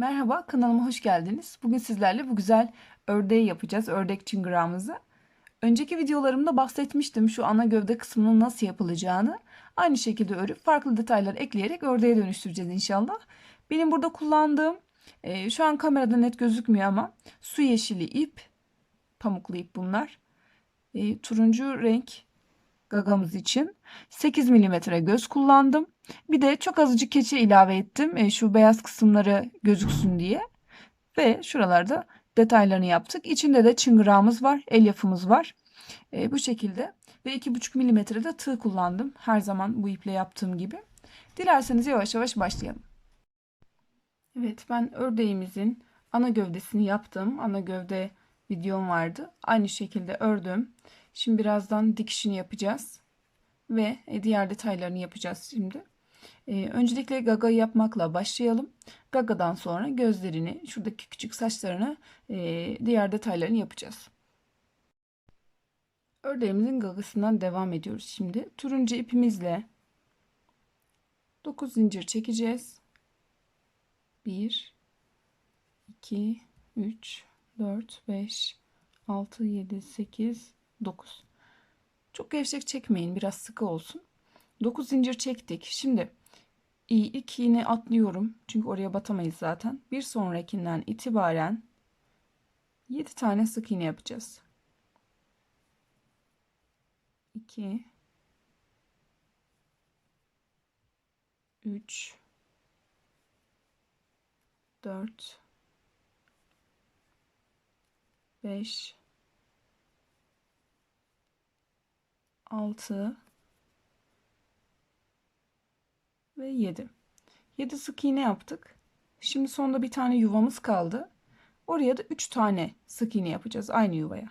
Merhaba, kanalıma hoş geldiniz. Bugün sizlerle bu güzel ördeği yapacağız, ördek çıngırağımızı. Önceki videolarımda bahsetmiştim şu ana gövde kısmının nasıl yapılacağını. Aynı şekilde örüp farklı detaylar ekleyerek ördeğe dönüştüreceğiz inşallah. Benim burada kullandığım, e, şu an kamerada net gözükmüyor ama su yeşili ip, pamuklu ip bunlar. E, turuncu renk gagamız için 8 milimetre göz kullandım. Bir de çok azıcık keçe ilave ettim. E, şu beyaz kısımları gözüksün diye. Ve şuralarda detaylarını yaptık. İçinde de çıngırağımız var. El yapımız var. E, bu şekilde. Ve 2,5 milimetre de tığ kullandım. Her zaman bu iple yaptığım gibi. Dilerseniz yavaş yavaş başlayalım. Evet ben ördeğimizin ana gövdesini yaptım. Ana gövde videom vardı. Aynı şekilde ördüm. Şimdi birazdan dikişini yapacağız. Ve e, diğer detaylarını yapacağız şimdi. Ee, öncelikle gagayı yapmakla başlayalım. Gagadan sonra gözlerini, şuradaki küçük saçlarını, e, diğer detaylarını yapacağız. Ördeğimizin gagasından devam ediyoruz şimdi. Turuncu ipimizle 9 zincir çekeceğiz. 1 2 3 4 5 6 7 8 9 Çok gevşek çekmeyin. Biraz sıkı olsun. 9 zincir çektik. Şimdi ilk iğne atlıyorum. Çünkü oraya batamayız zaten. Bir sonrakinden itibaren 7 tane sık iğne yapacağız. 2 3 4 5 6 ve 7. 7 sık iğne yaptık. Şimdi sonda bir tane yuvamız kaldı. Oraya da 3 tane sık iğne yapacağız aynı yuvaya.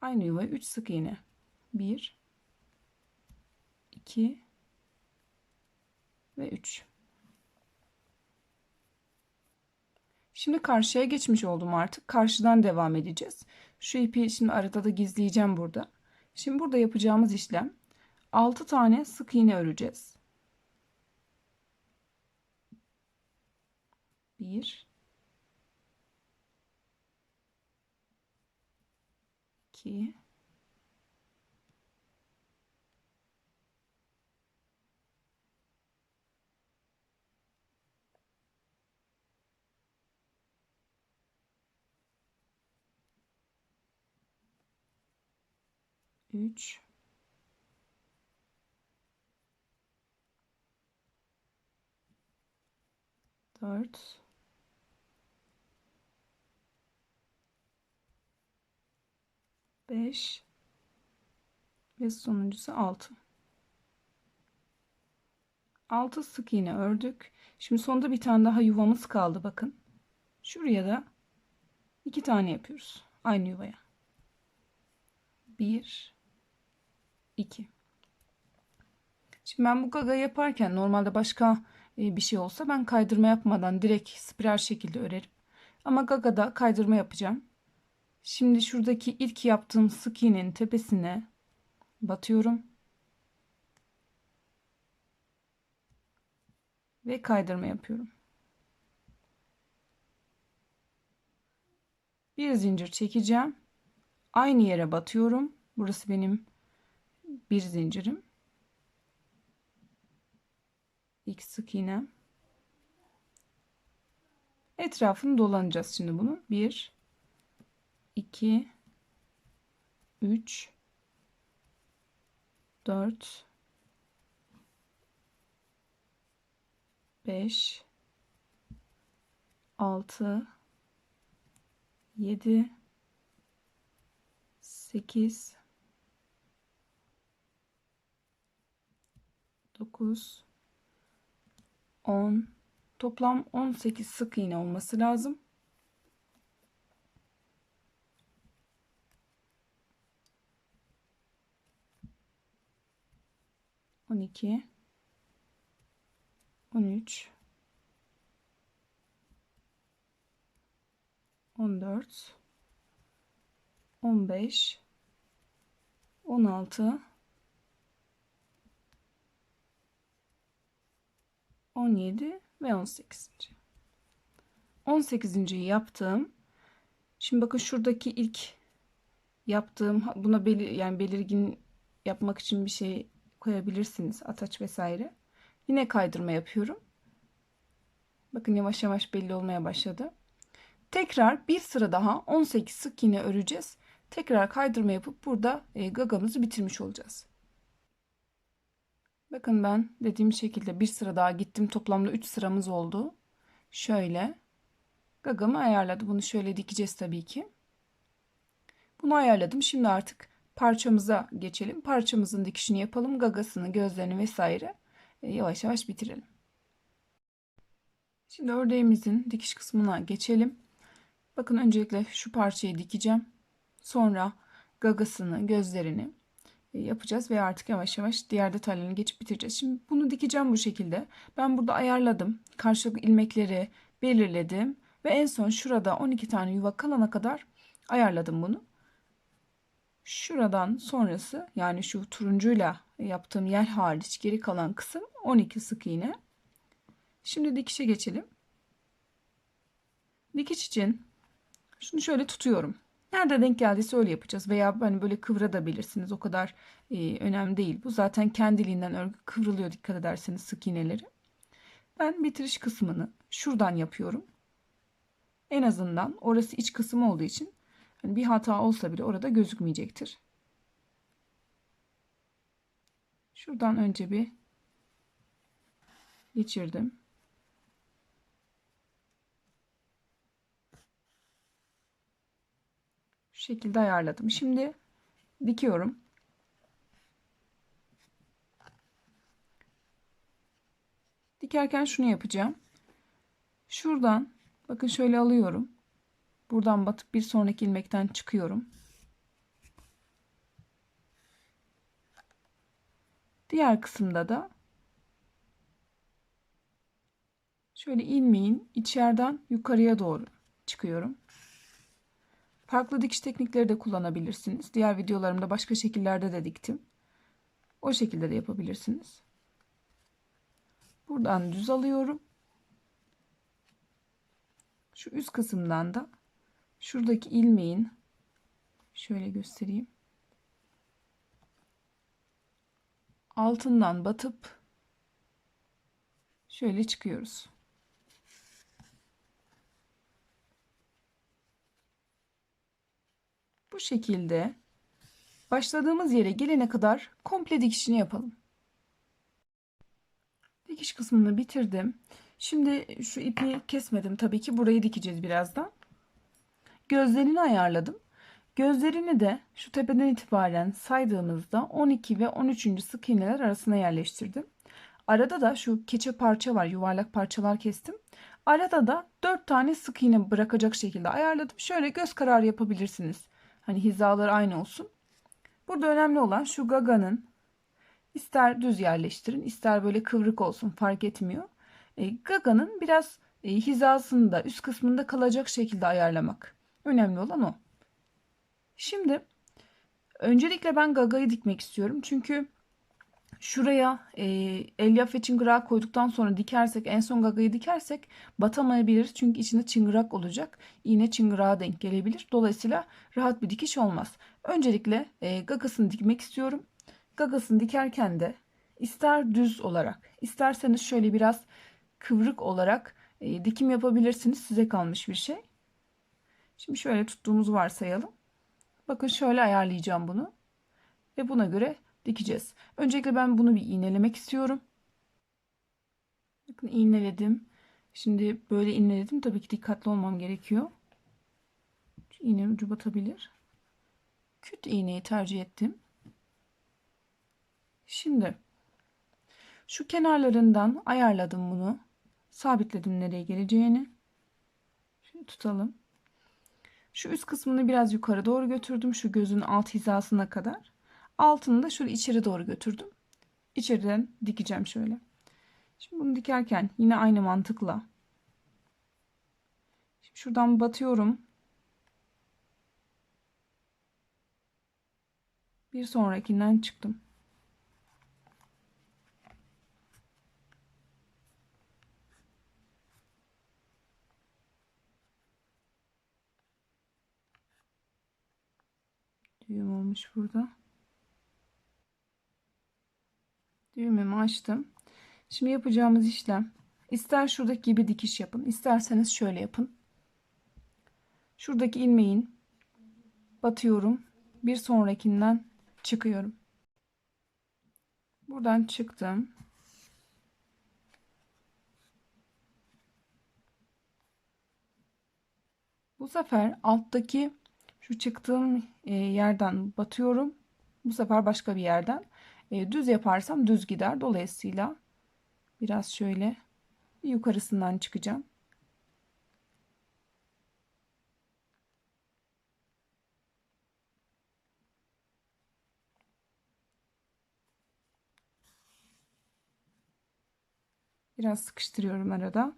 Aynı yuvaya 3 sık iğne. 1 2 ve 3. Şimdi karşıya geçmiş oldum artık. Karşıdan devam edeceğiz. Şu ipi şimdi arada da gizleyeceğim burada. Şimdi burada yapacağımız işlem 6 tane sık iğne öreceğiz. 1 2 3 4 5 ve sonuncusu 6 6 sık iğne ördük. Şimdi sonda bir tane daha yuvamız kaldı bakın. Şuraya da iki tane yapıyoruz aynı yuvaya. 1 2 Şimdi ben bu gaga yaparken normalde başka e, bir şey olsa ben kaydırma yapmadan direkt spiral şekilde örerim. Ama gagada kaydırma yapacağım. Şimdi şuradaki ilk yaptığım sık iğnenin tepesine batıyorum. Ve kaydırma yapıyorum. Bir zincir çekeceğim. Aynı yere batıyorum. Burası benim bir zincirim. İlk sık iğnem. Etrafını dolanacağız şimdi bunu. 1 2 3 4 5 6 7 8 9 10 toplam 18 sık iğne olması lazım. On iki, on üç, on dört, on beş, on altı, 17 ve 18. 18. yaptım. Şimdi bakın şuradaki ilk yaptığım buna belir yani belirgin yapmak için bir şey koyabilirsiniz. Ataç vesaire. Yine kaydırma yapıyorum. Bakın yavaş yavaş belli olmaya başladı. Tekrar bir sıra daha 18 sık iğne öreceğiz. Tekrar kaydırma yapıp burada e, gagamızı bitirmiş olacağız. Bakın ben dediğim şekilde bir sıra daha gittim. Toplamda 3 sıramız oldu. Şöyle gagamı ayarladım. Bunu şöyle dikeceğiz tabii ki. Bunu ayarladım. Şimdi artık parçamıza geçelim. Parçamızın dikişini yapalım. Gagasını, gözlerini vesaire e, yavaş yavaş bitirelim. Şimdi ördeğimizin dikiş kısmına geçelim. Bakın öncelikle şu parçayı dikeceğim. Sonra gagasını, gözlerini yapacağız ve artık yavaş yavaş diğer detaylarını geçip bitireceğiz. Şimdi bunu dikeceğim bu şekilde. Ben burada ayarladım. Karşılıklı ilmekleri belirledim ve en son şurada 12 tane yuva kalana kadar ayarladım bunu. Şuradan sonrası yani şu turuncuyla yaptığım yer hariç geri kalan kısım 12 sık iğne. Şimdi dikişe geçelim. Dikiş için şunu şöyle tutuyorum. Nerede denk geldiyse öyle yapacağız. Veya hani böyle kıvırabilirsiniz. O kadar e, önemli değil. Bu zaten kendiliğinden örgü kıvrılıyor dikkat ederseniz sık iğneleri. Ben bitiriş kısmını şuradan yapıyorum. En azından orası iç kısım olduğu için hani bir hata olsa bile orada gözükmeyecektir. Şuradan önce bir geçirdim. Şu şekilde ayarladım. Şimdi dikiyorum. Dikerken şunu yapacağım. Şuradan bakın şöyle alıyorum. Buradan batıp bir sonraki ilmekten çıkıyorum. Diğer kısımda da şöyle ilmeğin içeriden yukarıya doğru çıkıyorum. Farklı dikiş teknikleri de kullanabilirsiniz. Diğer videolarımda başka şekillerde de diktim. O şekilde de yapabilirsiniz. Buradan düz alıyorum. Şu üst kısımdan da şuradaki ilmeğin şöyle göstereyim. Altından batıp şöyle çıkıyoruz. Bu şekilde başladığımız yere gelene kadar komple dikişini yapalım. Dikiş kısmını bitirdim. Şimdi şu ipi kesmedim tabii ki burayı dikeceğiz birazdan. Gözlerini ayarladım. Gözlerini de şu tepeden itibaren saydığımızda 12 ve 13. sık iğneler arasına yerleştirdim. Arada da şu keçe parça var yuvarlak parçalar kestim. Arada da 4 tane sık iğne bırakacak şekilde ayarladım. Şöyle göz kararı yapabilirsiniz. Hani hizaları aynı olsun. Burada önemli olan şu gaganın ister düz yerleştirin ister böyle kıvrık olsun fark etmiyor. E, gaganın biraz e, hizasında üst kısmında kalacak şekilde ayarlamak. Önemli olan o. Şimdi öncelikle ben gagayı dikmek istiyorum. Çünkü şuraya e, elyaf ve çıngırağı koyduktan sonra dikersek en son gagayı dikersek batamayabilir. Çünkü içinde çıngırak olacak. İğne çıngırağa denk gelebilir. Dolayısıyla rahat bir dikiş olmaz. Öncelikle e, gagasını dikmek istiyorum. Gagasını dikerken de ister düz olarak isterseniz şöyle biraz kıvrık olarak e, dikim yapabilirsiniz. Size kalmış bir şey. Şimdi şöyle tuttuğumuzu varsayalım. Bakın şöyle ayarlayacağım bunu. Ve buna göre dikeceğiz. Öncelikle ben bunu bir iğnelemek istiyorum. Bakın iğneledim. Şimdi böyle iğneledim. Tabii ki dikkatli olmam gerekiyor. İğnenin ucu batabilir. Küt iğneyi tercih ettim. Şimdi şu kenarlarından ayarladım bunu. Sabitledim nereye geleceğini. Şöyle tutalım. Şu üst kısmını biraz yukarı doğru götürdüm. Şu gözün alt hizasına kadar. Altını da şöyle içeri doğru götürdüm. İçeriden dikeceğim şöyle. Şimdi bunu dikerken yine aynı mantıkla. Şimdi şuradan batıyorum. Bir sonrakinden çıktım. Düğüm olmuş burada. Düğümümü açtım. Şimdi yapacağımız işlem ister şuradaki gibi dikiş yapın, isterseniz şöyle yapın. Şuradaki ilmeğin batıyorum. Bir sonrakinden çıkıyorum. Buradan çıktım. Bu sefer alttaki şu çıktığım e, yerden batıyorum. Bu sefer başka bir yerden. E, düz yaparsam düz gider. Dolayısıyla biraz şöyle yukarısından çıkacağım. Biraz sıkıştırıyorum arada.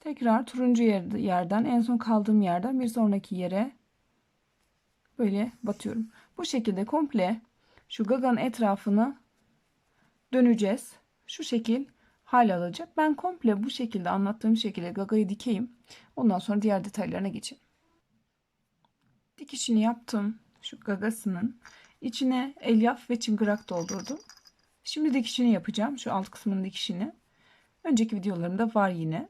Tekrar turuncu yerden en son kaldığım yerden bir sonraki yere böyle batıyorum. Bu şekilde komple şu gaganın etrafını döneceğiz. Şu şekil hal alacak. Ben komple bu şekilde anlattığım şekilde gagayı dikeyim. Ondan sonra diğer detaylarına geçeyim. Dikişini yaptım. Şu gagasının içine elyaf ve çıngırak doldurdum. Şimdi dikişini yapacağım. Şu alt kısmının dikişini. Önceki videolarımda var yine.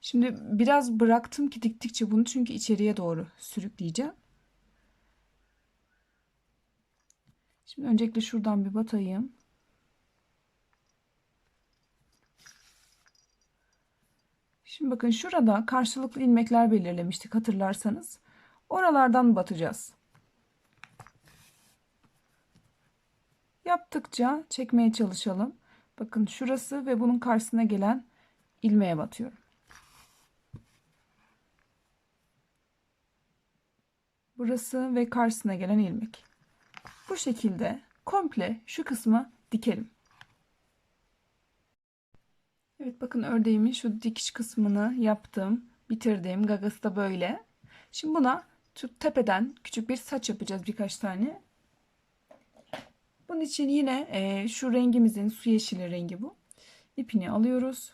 Şimdi biraz bıraktım ki diktikçe bunu çünkü içeriye doğru sürükleyeceğim. Şimdi öncelikle şuradan bir batayım. Şimdi bakın şurada karşılıklı ilmekler belirlemiştik hatırlarsanız. Oralardan batacağız. Yaptıkça çekmeye çalışalım. Bakın şurası ve bunun karşısına gelen ilmeğe batıyorum. Burası ve karşısına gelen ilmek. Bu şekilde komple şu kısmı dikelim. Evet bakın ördeğimin şu dikiş kısmını yaptım. Bitirdim. Gagası da böyle. Şimdi buna tepeden küçük bir saç yapacağız birkaç tane. Bunun için yine e, şu rengimizin su yeşili rengi bu. İpini alıyoruz.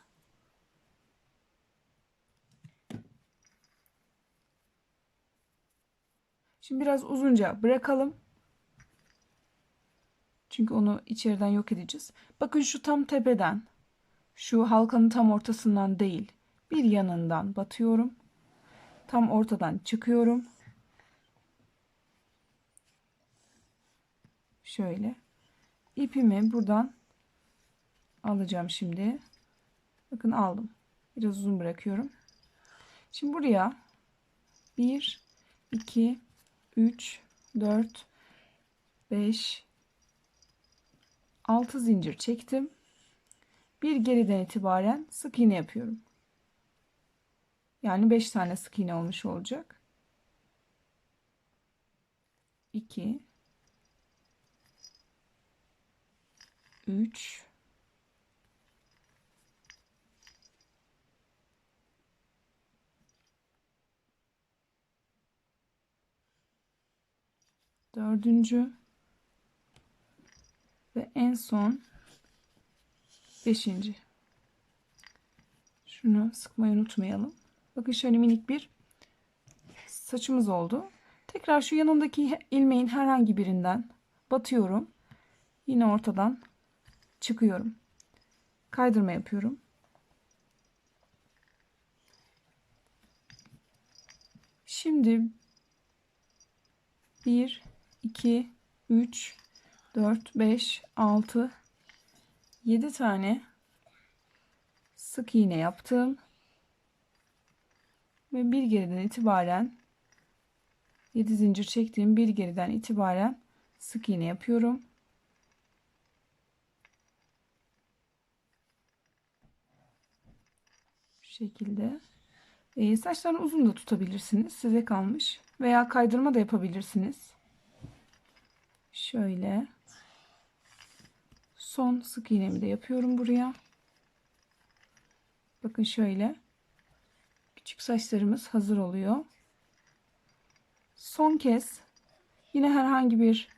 Şimdi biraz uzunca bırakalım. Çünkü onu içeriden yok edeceğiz. Bakın şu tam tepeden, şu halkanın tam ortasından değil, bir yanından batıyorum. Tam ortadan çıkıyorum. Şöyle. ipimi buradan alacağım şimdi. Bakın aldım. Biraz uzun bırakıyorum. Şimdi buraya 1, 2, 3, 4, 5, 6 zincir çektim. Bir geriden itibaren sık iğne yapıyorum. Yani 5 tane sık iğne olmuş olacak. 2 3 dördüncü en son beşinci. Şunu sıkmayı unutmayalım. Bakın şöyle minik bir saçımız oldu. Tekrar şu yanındaki ilmeğin herhangi birinden batıyorum. Yine ortadan çıkıyorum. Kaydırma yapıyorum. Şimdi 1 2 3 4 5 6 7 tane sık iğne yaptım. Ve bir geriden itibaren 7 zincir çektiğim bir geriden itibaren sık iğne yapıyorum. Şu şekilde. E, saçlarını uzun da tutabilirsiniz. Size kalmış. Veya kaydırma da yapabilirsiniz. Şöyle. Son sık iğnemi de yapıyorum buraya. Bakın şöyle. Küçük saçlarımız hazır oluyor. Son kez yine herhangi bir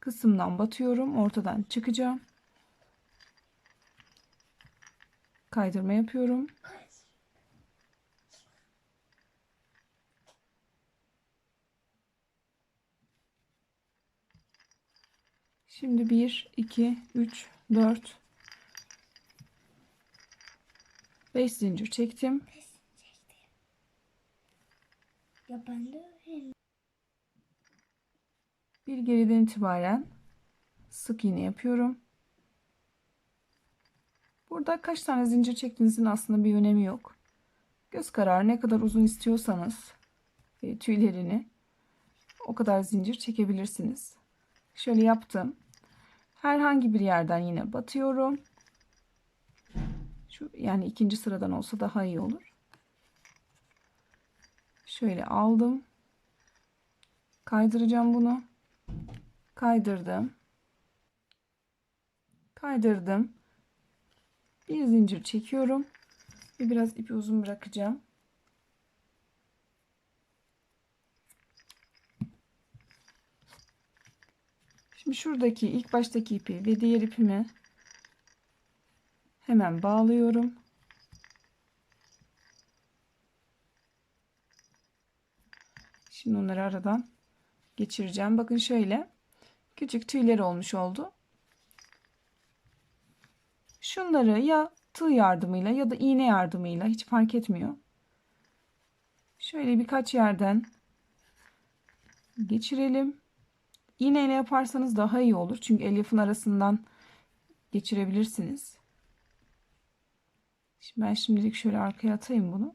kısımdan batıyorum. Ortadan çıkacağım. Kaydırma yapıyorum. Şimdi 1, 2, 3, 4, 5 zincir çektim. Ya ben de öyle. Bir geriden itibaren sık iğne yapıyorum. Burada kaç tane zincir çektiğinizin aslında bir önemi yok. Göz kararı ne kadar uzun istiyorsanız e, tüylerini o kadar zincir çekebilirsiniz. Şöyle yaptım. Herhangi bir yerden yine batıyorum. Şu yani ikinci sıradan olsa daha iyi olur. Şöyle aldım. Kaydıracağım bunu. Kaydırdım. Kaydırdım. Bir zincir çekiyorum. Ve biraz ipi uzun bırakacağım. Şimdi şuradaki ilk baştaki ipi ve diğer ipimi hemen bağlıyorum. Şimdi onları aradan geçireceğim. Bakın şöyle küçük tüyler olmuş oldu. Şunları ya tığ yardımıyla ya da iğne yardımıyla hiç fark etmiyor. Şöyle birkaç yerden geçirelim. İğneyle yaparsanız daha iyi olur. Çünkü elyafın arasından geçirebilirsiniz. Şimdi ben şimdilik şöyle arkaya atayım bunu.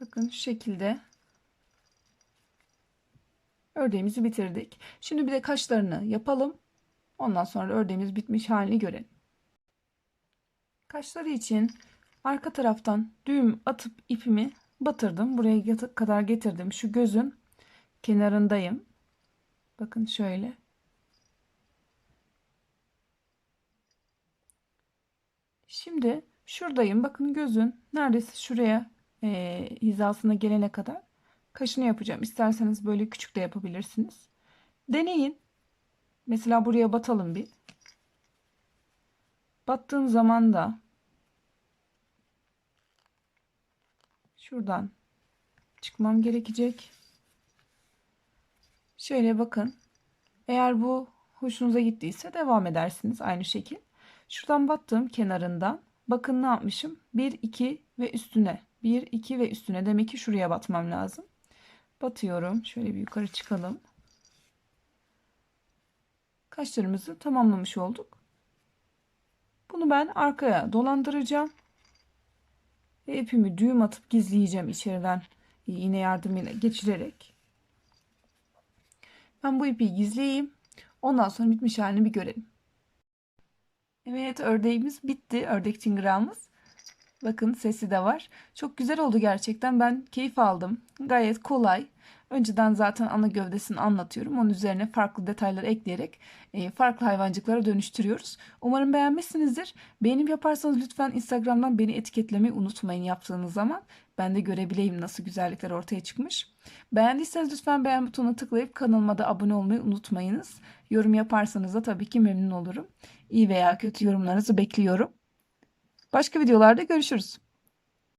Bakın şu şekilde ördeğimizi bitirdik. Şimdi bir de kaşlarını yapalım. Ondan sonra ördeğimiz bitmiş halini görelim. Kaşları için arka taraftan düğüm atıp ipimi batırdım. Buraya kadar getirdim. Şu gözün kenarındayım. Bakın şöyle. Şimdi şuradayım. Bakın gözün neredeyse şuraya e, hizasına gelene kadar kaşını yapacağım. İsterseniz böyle küçük de yapabilirsiniz. Deneyin. Mesela buraya batalım bir. Battığım zaman da şuradan çıkmam gerekecek. Şöyle bakın. Eğer bu hoşunuza gittiyse devam edersiniz aynı şekil. Şuradan battım kenarından. Bakın ne yapmışım? 1 2 ve üstüne 1, 2 ve üstüne. Demek ki şuraya batmam lazım. Batıyorum. Şöyle bir yukarı çıkalım. Kaşlarımızı tamamlamış olduk. Bunu ben arkaya dolandıracağım. Ve ipimi düğüm atıp gizleyeceğim içeriden iğne yardımıyla geçirerek. Ben bu ipi gizleyeyim. Ondan sonra bitmiş halini bir görelim. Evet ördeğimiz bitti. Ördek çıngırağımız. Bakın sesi de var. Çok güzel oldu gerçekten. Ben keyif aldım. Gayet kolay. Önceden zaten ana gövdesini anlatıyorum. Onun üzerine farklı detaylar ekleyerek e, farklı hayvancıklara dönüştürüyoruz. Umarım beğenmişsinizdir. Beğenip yaparsanız lütfen Instagram'dan beni etiketlemeyi unutmayın yaptığınız zaman. Ben de görebileyim nasıl güzellikler ortaya çıkmış. Beğendiyseniz lütfen beğen butonuna tıklayıp kanalıma da abone olmayı unutmayınız. Yorum yaparsanız da tabii ki memnun olurum. İyi veya kötü yorumlarınızı bekliyorum. Başka videolarda görüşürüz.